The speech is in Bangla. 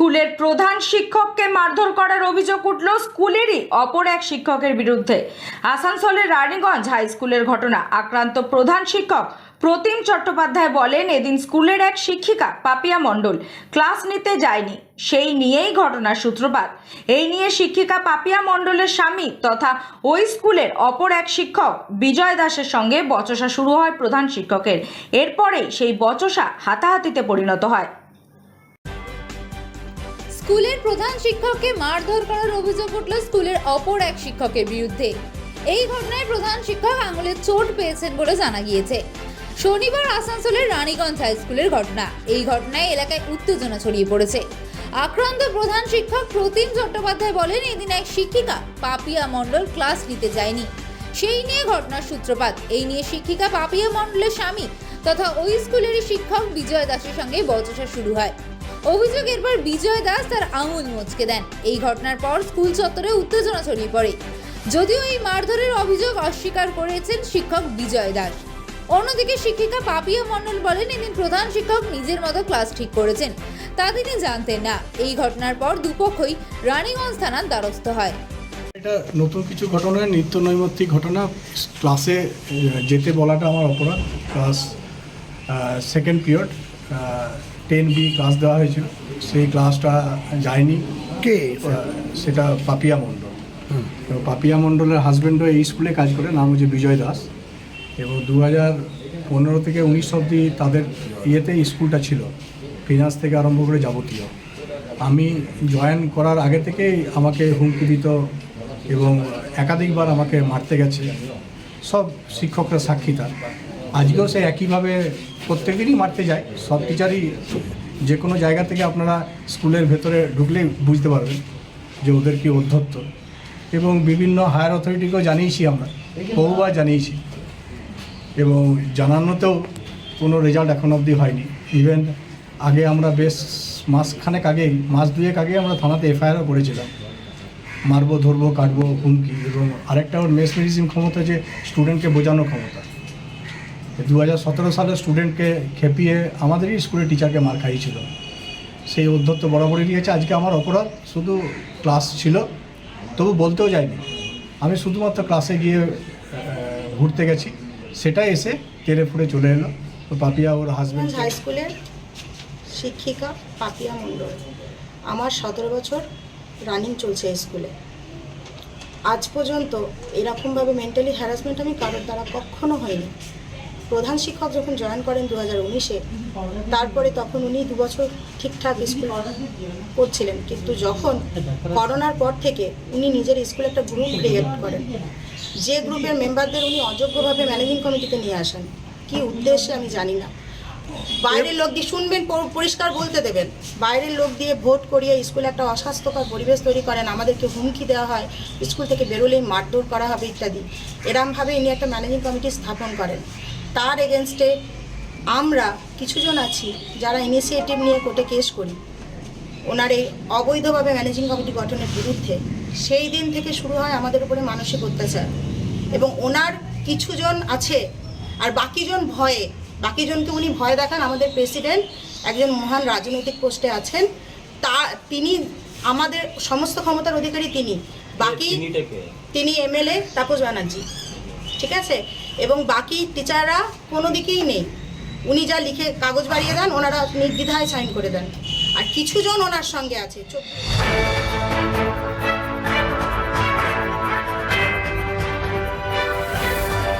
স্কুলের প্রধান শিক্ষককে মারধর করার অভিযোগ উঠল স্কুলেরই অপর এক শিক্ষকের বিরুদ্ধে। আসানসোলের রানীগঞ্জ হাই স্কুলের ঘটনা। আক্রান্ত প্রধান শিক্ষক প্রতিম চট্টোপাধ্যায় বলেন, এদিন স্কুলের এক শিক্ষিকা পাপিয়া মণ্ডল ক্লাস নিতে যায়নি। সেই নিয়েই ঘটনার সূত্রপাত। এই নিয়ে শিক্ষিকা পাপিয়া মণ্ডলের স্বামী তথা ওই স্কুলের অপর এক শিক্ষক বিজয় দাসের সঙ্গে বচসা শুরু হয় প্রধান শিক্ষকের। এরপরেই সেই বচসা হাতাহাতিতে পরিণত হয়। স্কুলের প্রধান শিক্ষককে মারধর করার অভিযোগ উঠল স্কুলের অপর এক শিক্ষকের বিরুদ্ধে। এই ঘটনায় প্রধান শিক্ষক আঙুলে চোট পেয়েছেন বলে জানা গিয়েছে। শনিবার আসানসোলের রানীগঞ্জ হাই স্কুলের ঘটনা। এই ঘটনায় এলাকায় উত্তেজনা ছড়িয়ে পড়েছে। আক্রান্ত প্রধান শিক্ষক প্রতিম চট্টোপাধ্যায় বলেন, এদিন এক শিক্ষিকা পাপিয়া মণ্ডল ক্লাস নিতে যায়নি। সেই নিয়ে ঘটনার সূত্রপাত। এই নিয়ে শিক্ষিকা পাপিয়া মণ্ডলের স্বামী তথা ওই স্কুলেরই শিক্ষক বিজয় দাসের সঙ্গে বচসা শুরু হয়। অভিযোগ এরপর বিজয় দাস তার আঙুল মুচকে দেন। এই ঘটনার পর স্কুল চত্বরে উত্তেজনা ছড়িয়ে পড়ে। যদিও এই মারধরের অভিযোগ অস্বীকার করেছেন শিক্ষক বিজয় দাস। অন্যদিকে শিক্ষিকা পাপিয়া মণ্ডল বলেন, এদিন প্রধান শিক্ষক নিজের মতো ক্লাস ঠিক করেছেন। তা তিনি জানতেন না। এই ঘটনার পর দুপক্ষই রানীগঞ্জ থানার দ্বারস্থ হয়। এটা নতুন কিছু ঘটনা নিত্য নৈমিত্তিক ঘটনা। ক্লাসে যেতে বলাটা আমার অপরাধ। Class second period ten B class দেওয়া হয়েছিল। সেই ক্লাসটা যায়নি। কে? সেটা পাপিয়া মণ্ডল। তো পাপিয়া মণ্ডলের হাজব্যান্ডও এই স্কুলে কাজ করে নাম হচ্ছে বিজয় দাস। এবং দু হাজার পনেরো থেকে উনিশ অব্দি তাদের ইয়েতে স্কুলটা ছিল ফিনান্স থেকে আরম্ভ করে যাবতীয়। আমি জয়েন করার আগে থেকেই আমাকে হুমকি দিত এবং একাধিকবার আমাকে মারতে গেছে। সব শিক্ষকরা সাক্ষী তার। আজকেও সে একইভাবে প্রত্যেকেরই মারতে যায়। সব টিচারই যে কোনো জায়গা থেকে আপনারা স্কুলের ভেতরে ঢুকলেই বুঝতে পারবেন যে ওদের কি অধ্যত্ত। এবং বিভিন্ন হায়ার অথরিটিকেও জানিয়েছি আমরা, বহুবার জানিয়েছি। এবং জানানোতেও কোনো রেজাল্ট এখন অবধি হয়নি। ইভেন আগে আমরা বেশ মাসখানেক আগেই, মাস দুয়েক আগে আমরা থানাতে এফআইআরও করেছিলাম। মারবো, ধরবো, কাটবো, হুমকি এবং আরেকটা ওর মেসমেরিজম ক্ষমতা যে স্টুডেন্টকে বোঝানো ক্ষমতা। দু হাজার সতেরো সালে স্টুডেন্টকে খেপিয়ে আমাদেরই স্কুলের টিচারকে মার খাইয়েছিল। সেই অধ্যত্ত বরাবরই নিয়েছে। আজকে আমার অপরাধ শুধু ক্লাস ছিল তবু বলতেও যায়নি। আমি শুধুমাত্র ক্লাসে গিয়ে ঘুরতে গেছি। সেটা এসে তেরে ফুড়ে চলে এলো। তো পাপিয়া ওর হাজব্যান্ড হাই স্কুলের শিক্ষিকা পাপিয়া মণ্ডল। আমার সতেরো বছর রানিং চলছে স্কুলে আজ পর্যন্ত এরকমভাবে মেন্টালি হ্যারাসমেন্ট আমি কারোর দ্বারা কখনো হয়নি। প্রধান শিক্ষক যখন জয়েন করেন দু হাজার উনিশে, তারপরে তখন উনি দু বছর ঠিকঠাক স্কুল করছিলেন। কিন্তু যখন করোনার পর থেকে উনি নিজের স্কুলে একটা গ্রুপ ক্রিয়েট করেন। যে গ্রুপের মেম্বারদের উনি অযোগ্যভাবে ম্যানেজিং কমিটিতে নিয়ে আসেন, কি উদ্দেশ্যে আমি জানি না। বাইরের লোক দিয়ে শুনবেন পরিষ্কার বলতে দেবেন। বাইরের লোক দিয়ে ভোট করিয়ে স্কুলে একটা অস্বাস্থ্যকর পরিবেশ তৈরি করেন, আমাদেরকে হুমকি দেওয়া হয়, স্কুল থেকে বেরোলেই মারধর করা হবে ইত্যাদি। এরমভাবে ইনি একটা ম্যানেজিং কমিটি স্থাপন করেন। তার এগেনস্টে আমরা কিছুজন আছি যারা ইনিশিয়েটিভ নিয়ে কোর্টে কেস করি। ওনার এই অবৈধভাবে ম্যানেজিং কমিটি গঠনের বিরুদ্ধে সেই দিন থেকে শুরু হয় আমাদের উপরে মানসিক অত্যাচার। এবং ওনার কিছুজন আছে আর বাকিজন ভয়ে বাকিজনকে উনি ভয় দেখান। আমাদের প্রেসিডেন্ট একজন মহান রাজনৈতিক পোস্টে আছেন। তা তিনি আমাদের সমস্ত ক্ষমতার অধিকারী তিনি। বাকি তিনি এমএলএ তাপস ব্যানার্জি। ঠিক আছে? এবং বাকি টিচাররা কোনো দিকেই নেই। উনি যা লিখে কাগজ বাড়িয়ে দেন, ওনারা নির্দ্বিধায় সাইন করে দেন। আর কিছুজন ওনার সঙ্গে আছে।